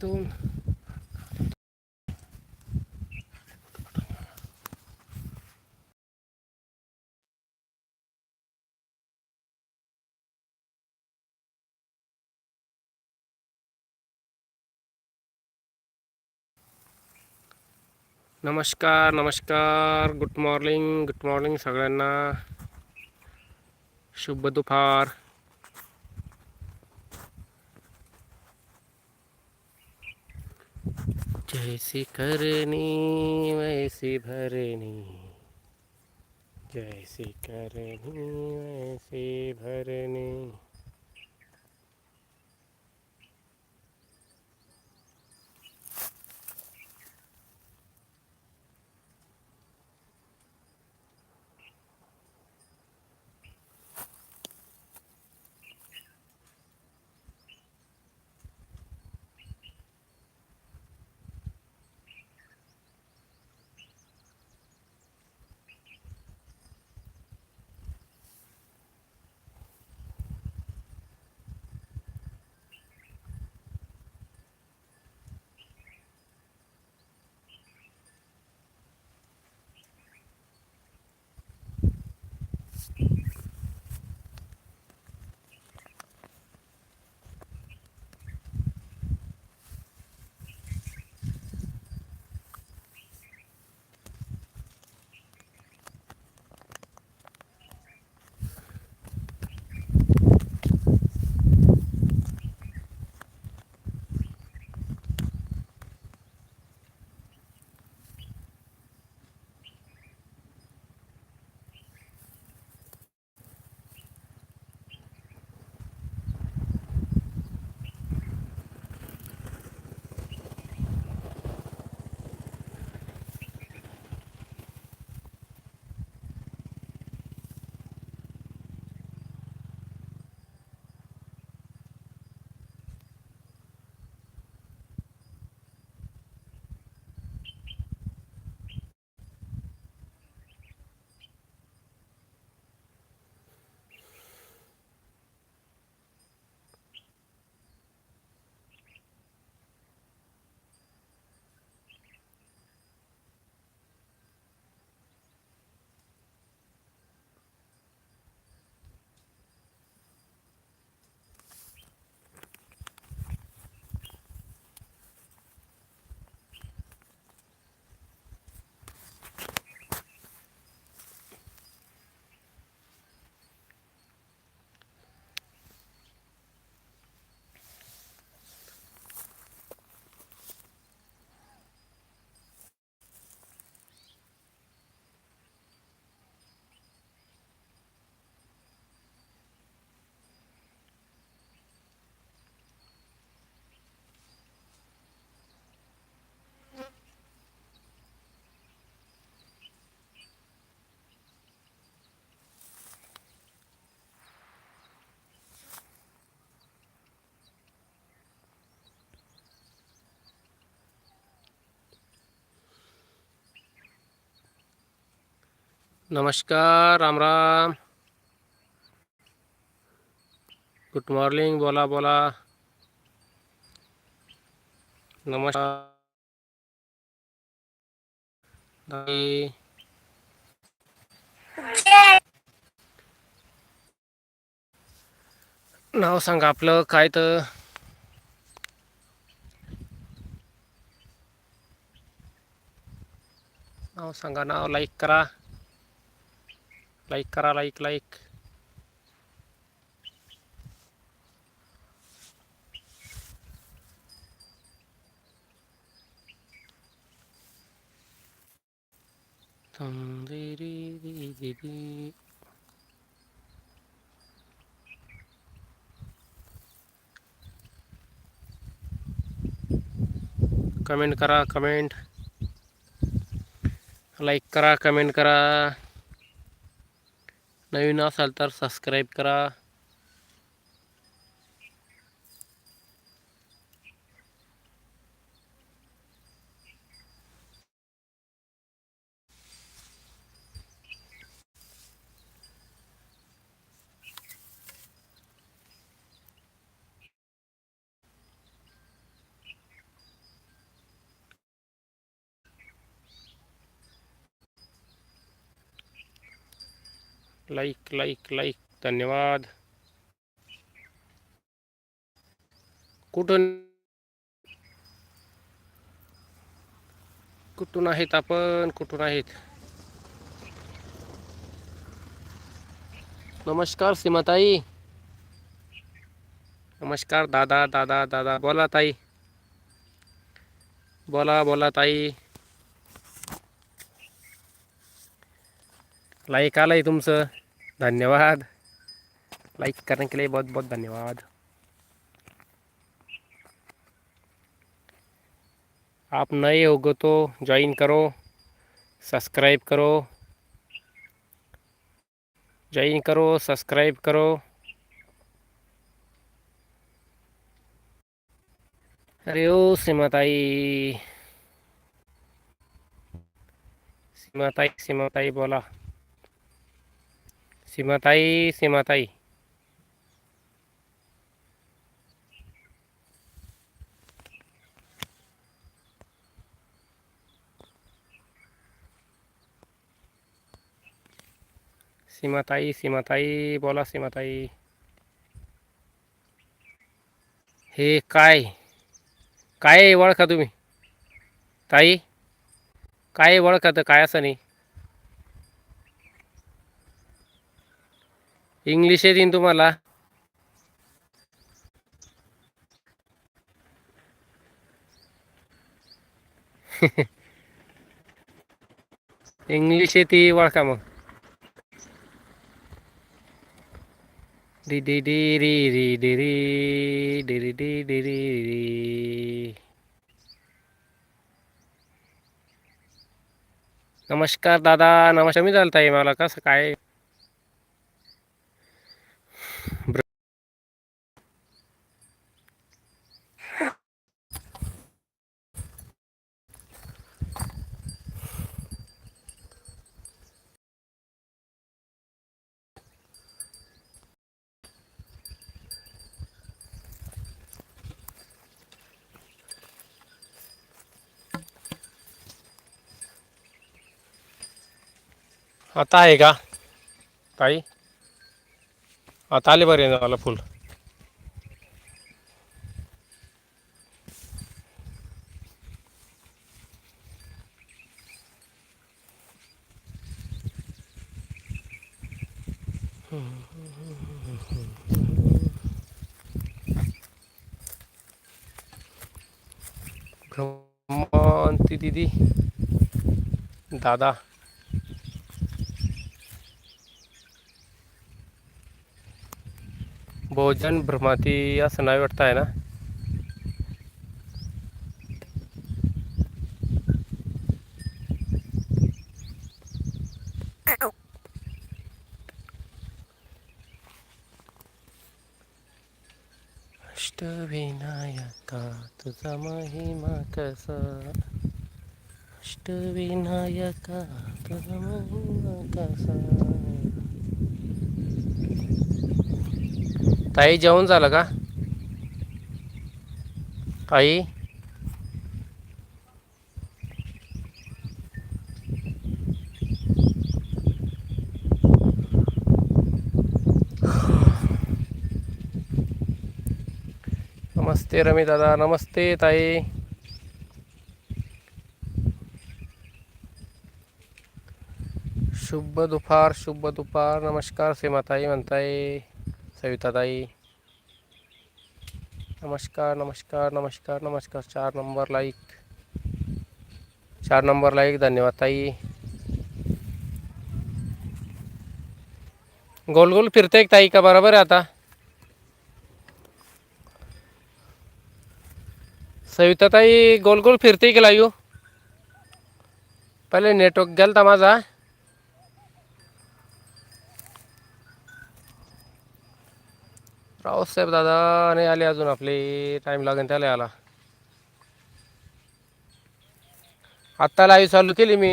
दोन. नमस्कार नमस्कार. गुड मॉर्निंग गुड मॉर्निंग सगळ्यांना. शुभ दुपार. जैसी करनी वैसी भरनी। जैसी करनी वैसी भरनी। नमस्कार राम राम. गुड मॉर्निंग बोला बोला. नमस्कार. नाव सांगा आपलं काय तर? नाव सांगा नाव लाईक करा. लाईक करा लाईक लाईक कमेंट करा कमेंट लाईक करा कमेंट करा नवीन असाल तर सबस्क्राईब करा. Like like like. धन्यवाद. कुठून? कुठून आहेत आपण? कुठून आहेत? नमस्कार सीमाताई. नमस्कार दादा दादा दादा. बोला ताई. बोला बोला ताई. लाईक आलंय तुमचं धन्यवाद। लाइक करने के लिए बहुत बहुत धन्यवाद। आप नए होगो तो ज्वाइन करो सब्सक्राइब करो। ज्वाइन करो सब्सक्राइब करो। अरे ओ सीमाताई सीमाताई सीमाताई बोला। सीमाताई सीमाताई सीमाताई सीमाताई बोला सीमाताई हे काय काय आहे ओळखा तुम्ही. ताई काय वळखा ओळखा तर काय असं नाही इंग्लिश येईन तुम्हाला. इंग्लिश येते वळखा मग? डी डी डी री री डी री डी री डी डी री री. नमस्कार दादा नमस्कार. मी चालताय मला कसं काय? आता आहे का ताई आता आले बरे मला फुल भ्रमंती दिदी दादा भोजन भ्रमाती असं नाही वाटत आहे ना? अष्टविनायका, तुझा महिमा कसा? अष्टविनायका, तुझा महिमा कसा? ताई, जेवण झालं का? ताई? नमस्ते रमी दादा, नमस्ते ताई. शुभ दुपार शुभ दुपार. नमस्कार सीमाताई म्हणताय सविताताई. नमस्कार नमस्कार नमस्कार नमस्कार. चार नंबर लाईक चार नंबर लाईक धन्यवाद ताई. गोल गोल फिरते एक ताई का? बरोबर आहे आता. सविताताई गोल गोल फिरते की लाईव पहिले नेटवर्क गेलता माझा. रावसाहेब दादा नाही आले अजून आपले टाईम लागेल त्याला आला आत्ता लाईव्ह चालू केली मी.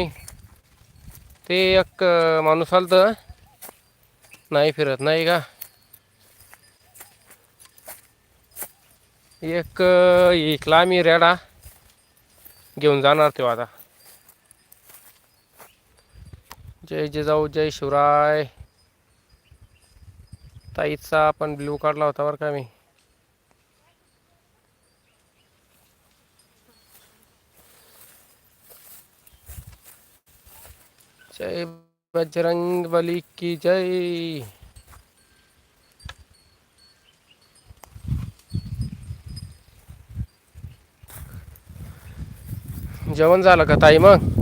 ते एक माणूस आलतं. नाही फिरत नाही का? एक इकला मी रेडा. घेऊन जाणार तो आता. जय जिजाऊ जय शिवराय. ताईचा आपण ब्ल्यू काढला होता बरं का मी. जय बजरंग बली की जय. जेवण झालं का ताई मग?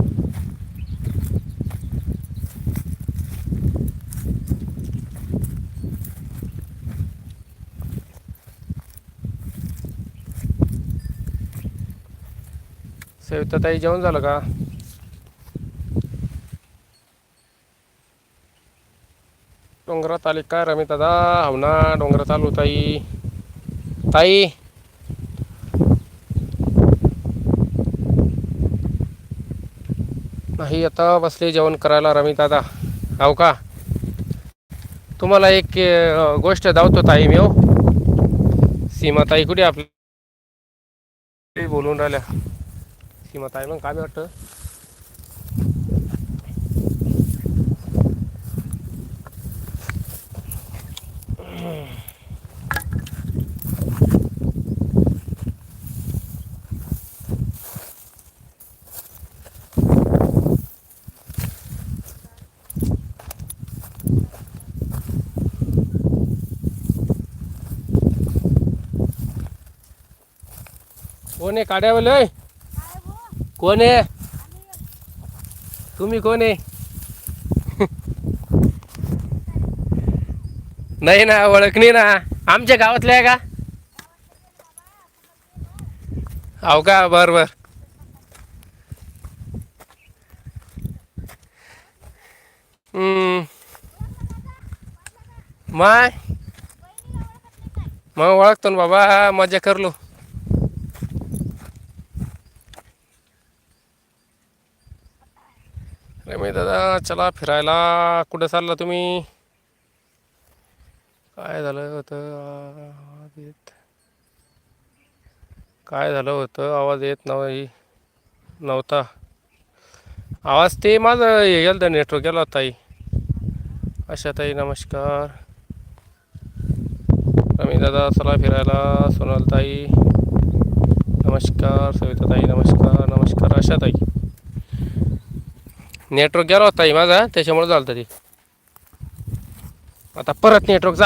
सविता ताई जेवण झालं का? डोंगरात आले काय रमी दादा? हो ना डोंगरात आलो ताई. ताई! नाही आता बसले जेवण करायला रमी दादा. हो का? तुम्हाला एक गोष्ट दावतो ताई मी हो. सीमा ताई कुठे आपली? बोलून राहिल्या. सीमाताई मग काय वाटतं. कोण आहे? काड्यावाले कोण आहे? तुम्ही कोण आहे? नाही ना ओळखणी ना. आमच्या गावातले आहे का? हो का? बर बर. हम्म. माय. मग ओळखतो ना बाबा. मजा करलो रमेश दादा चला फिरायला. कुठं चालला तुम्ही? काय झालं होतं? आवाज येत. काय झालं होतं? आवाज येत नाही. नव्हता. आवाज ते माझं हे गेलं तर नेटवर्क गेला ताई. अशा ताई नमस्कार. रमी दादा चला फिरायला. सोनाल ताई. नमस्कार. सविता ताई नमस्कार. नमस्कार. अशा ताई. नेटवर्क गेला होता माझा त्याच्यामुळे झालं तरी ते. आता परत नेटवर्क जा